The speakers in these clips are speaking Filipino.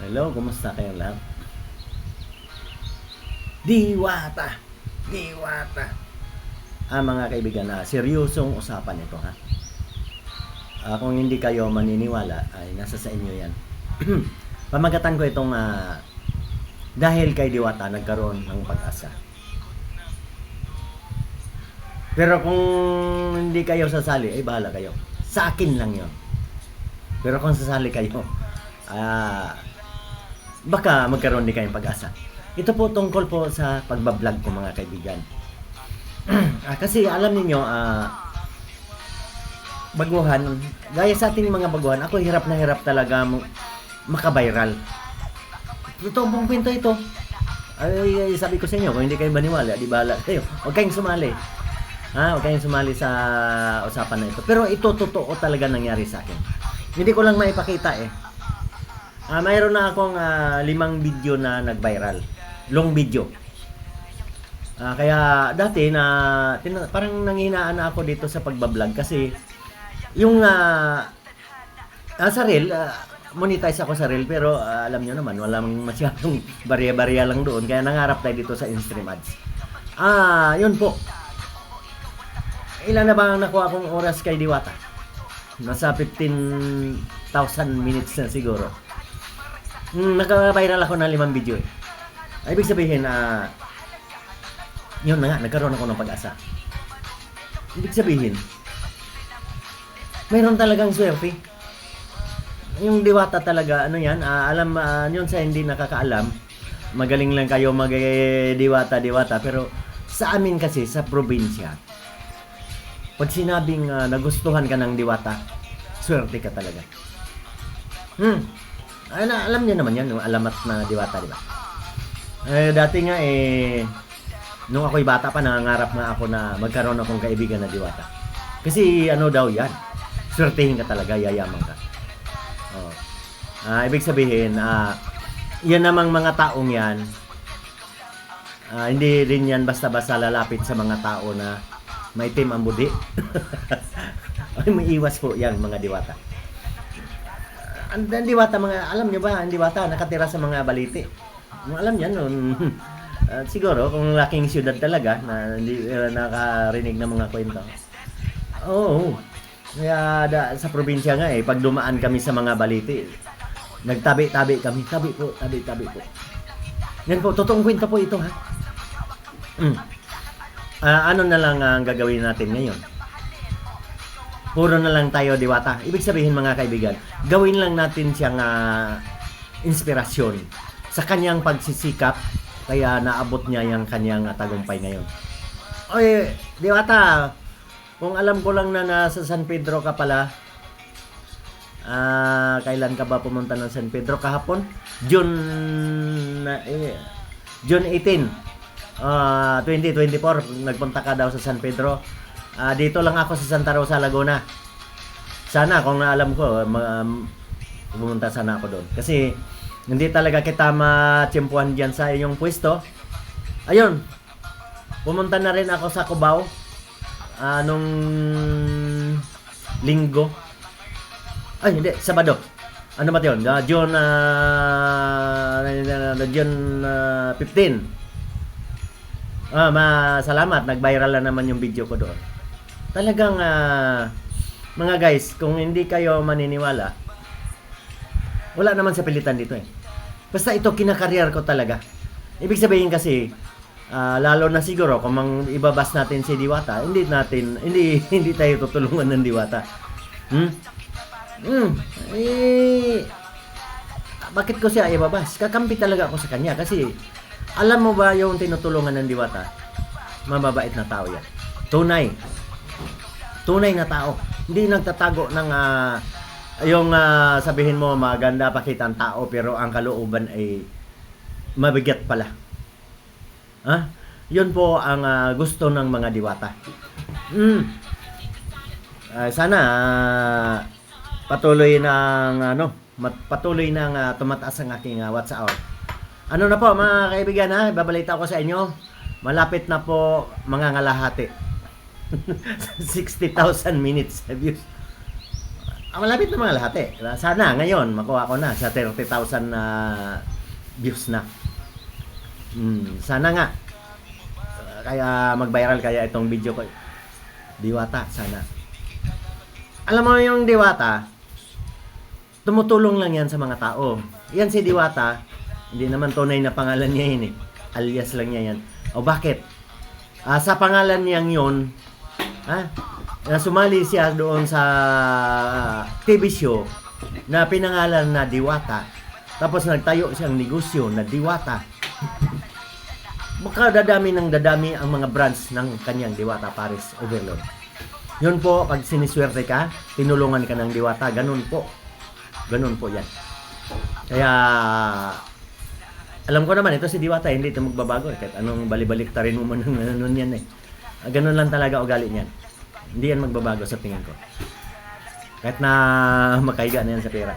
Hello, kumusta kayong lahat? Diwata! Diwata! Ah, mga kaibigan, ah, seryosong usapan ito, ha? Ah, kung hindi kayo maniniwala, ay nasa sa inyo yan. Pamagatan ko itong ah, dahil kay Diwata nagkaroon ng pag-asa. Pero kung hindi kayo sasali, ay bahala kayo. Sa akin lang yon. Pero kung sasali kayo, ah, baka magkaroon din kayong pag-asa. Ito po tungkol po sa pagbablog ko mga kaibigan. Ah, kasi alam niyo ah, baguhan, gaya sa ating mga baguhan, ako hirap na hirap talaga makabiral. Ito pong kwento ito. Ay, ay, sabi ko sa inyo, kung hindi kayo maniwala, di bala kayo. Huwag kayong sumali. Ha, huwag kayong sumali sa usapan na ito. Pero ito totoo talaga nangyari sa akin. Hindi ko lang maipakita eh. Ah, mayroon na akong ah, limang video na nag-viral. Long video. Ah, kaya dati na tina- parang nanghinaan na ako dito sa pagbablog kasi yung ah, ah, sa reel, ah, monetize ako sa reel pero ah, alam nyo naman walang masyadong barya-barya lang doon kaya nangarap tayo dito sa in-stream ads. Ah, yun po. Ilan na ba ang nakuha kong oras kay Diwata? Nasa 15,000 minutes na siguro. Hmm, naka-viral ako ng limang video eh. Ay, ibig sabihin na yun na nga, nagkaroon ako ng pag-asa. Ibig sabihin, mayroon talagang swerte. Yung diwata talaga, ano yan, ah, alam, ah, yun sa hindi nakakaalam, magaling lang kayo mag eh, diwata, diwata, pero sa amin kasi, sa probinsya, pag sinabing ah, nagustuhan ka ng diwata, swerte ka talaga. Hmm. Ay, na, alam niyo naman yan, yung alamat na diwata, di ba? Eh, dati nga eh, nung ako'y bata pa, nangangarap nga ako na magkaroon akong kaibigan na diwata. Kasi ano daw yan, swertihin ka talaga, yayaman ka. Oh. Ah, ibig sabihin, ah, yan namang mga taong yan, ah, hindi rin yan basta-basta lalapit sa mga tao na may team ang budi. Ay, may iwas po yan, mga diwata. Ang, ang diwata, mga, alam nyo ba, ang diwata, nakatira sa mga baliti. Kung alam yan, nun, ah, siguro, kung laking syudad talaga, na hindi uh, nakarinig ng mga kwento. Oo. Kaya da, sa probinsya nga eh, pag dumaan kami sa mga baliti, nagtabi-tabi kami. Tabi po, tabi-tabi po. Yan po, totoong kwento po ito ha. Mm. Ah, ano na lang ang gagawin natin ngayon? Puro na lang tayo diwata. Ibig sabihin mga kaibigan, gawin lang natin siyang ah, inspirasyon sa kanyang pagsisikap kaya naabot niya yung kanyang ah, tagumpay ngayon. Oy, diwata, kung alam ko lang na nasa San Pedro ka pala, ah, kailan ka ba pumunta ng San Pedro kahapon? June eh, June 18. ah 2024 nagpunta ka daw sa San Pedro. Ah, dito lang ako sa Santa Rosa, Laguna. Sana kung alam ko ma- pumunta sana ako doon. Kasi hindi talaga kita matsimpuan diyan sa inyong pwesto. Ayun. Pumunta na rin ako sa Cubao. Ah, nung linggo. Ay, hindi, Sabado. Ano ba 'yon? Uh, June ah, June ah, 15. Ah, ma salamat, nag-viral na naman yung video ko doon. Talagang ah, mga guys, kung hindi kayo maniniwala, wala naman sa pilitan dito eh. Basta ito kinakaryar ko talaga. Ibig sabihin kasi, ah, lalo na siguro kung mang ibabas natin si Diwata, hindi natin hindi hindi tayo tutulungan ng Diwata. Hmm? Hmm. Eh, bakit ko siya ibabas? Kakampi talaga ako sa kanya kasi alam mo ba yung tinutulungan ng Diwata? Mababait na tao yan. Tunay. Tunay na tao. Hindi nagtatago ng ah, yung ah, sabihin mo maganda pakita ang tao pero ang kalooban ay mabigat pala. Ha? Yun po ang ah, gusto ng mga diwata. Mm. Ah, sana ah, patuloy ng ano, patuloy nang ah, tumataas ang aking ah, WhatsApp. Ano na po mga kaibigan ha, babalita ko sa inyo. Malapit na po mga ngalahati. 60,000 minutes views. Ah, malapit na mga lahat eh. Sana ngayon makuha ko na sa 30,000 na views na. Hmm, sana nga. Ah, kaya mag-viral kaya itong video ko. Diwata, sana. Alam mo yung Diwata, tumutulong lang yan sa mga tao. Yan si Diwata, hindi naman tunay na pangalan niya yun eh. Alias lang niya yan. O bakit? Ah, sa pangalan niyang yun, ha? na sumali siya doon sa TV show na pinangalan na Diwata. Tapos nagtayo siyang negosyo na Diwata. Baka dadami ng dadami ang mga branch ng kanyang Diwata Paris Overload. Yun po, pag siniswerte ka, tinulungan ka ng Diwata, ganun po. Ganun po yan. Kaya, alam ko naman, ito si Diwata, hindi ito magbabago. eh. Kahit anong balibalik ta rin mo man ng ganun yan eh. Ganun lang talaga ugali niyan. Hindi yan magbabago sa tingin ko. Kahit na makahiga na yan sa pera.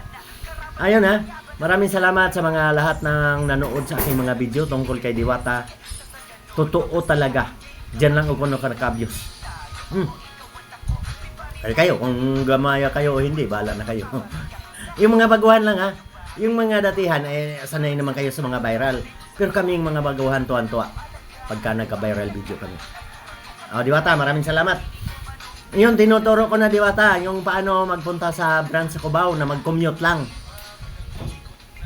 Ayun ha. Maraming salamat sa mga lahat ng nanood sa aking mga video tungkol kay Diwata. Totoo talaga. Diyan lang ako ka nakabyos. Hmm. Kaya kayo, kung gamaya kayo o hindi, bahala na kayo. yung mga baguhan lang ha. Yung mga datihan, eh, sanay naman kayo sa mga viral. Pero kami yung mga baguhan, tuwan-tuwa. Pagka nagka-viral video kami. O, Diwata, maraming salamat. Yun, tinuturo ko na Diwata, yung paano magpunta sa branch sa Cubao na mag-commute lang.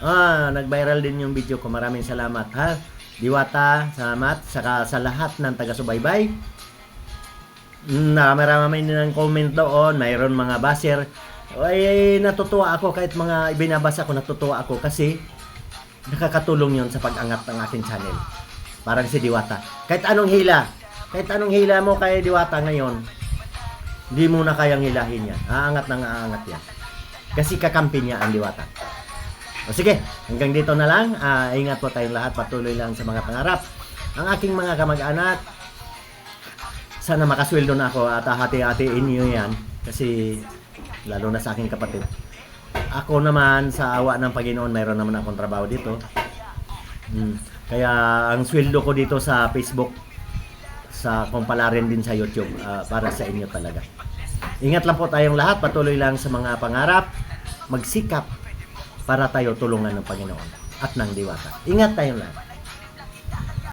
Ah, nag-viral din yung video ko. Maraming salamat ha. Diwata, salamat. Saka sa lahat ng taga-subaybay. Na marami ng comment doon. Mayroon mga baser. Ay, natutuwa ako kahit mga ibinabasa ko, natutuwa ako kasi nakakatulong yon sa pag-angat ng aking channel. Parang si Diwata. Kahit anong hila, kahit anong hila mo kay Diwata ngayon, hindi mo na kayang hilahin yan. Aangat nang aangat yan. Kasi kakampi niya ang Diwata. O sige, hanggang dito na lang. Ah, ingat po tayong lahat. Patuloy lang sa mga pangarap. Ang aking mga kamag-anak, sana makasweldo na ako at hati-hatiin niyo yan. Kasi lalo na sa aking kapatid. Ako naman, sa awa ng Panginoon, mayroon naman akong trabaho dito. Mm. Kaya ang sweldo ko dito sa Facebook, sa kumpala rin din sa YouTube, ah, para sa inyo talaga. Ingat lang po tayong lahat, patuloy lang sa mga pangarap, magsikap para tayo tulungan ng Panginoon at ng Diwata. Ingat tayong lahat.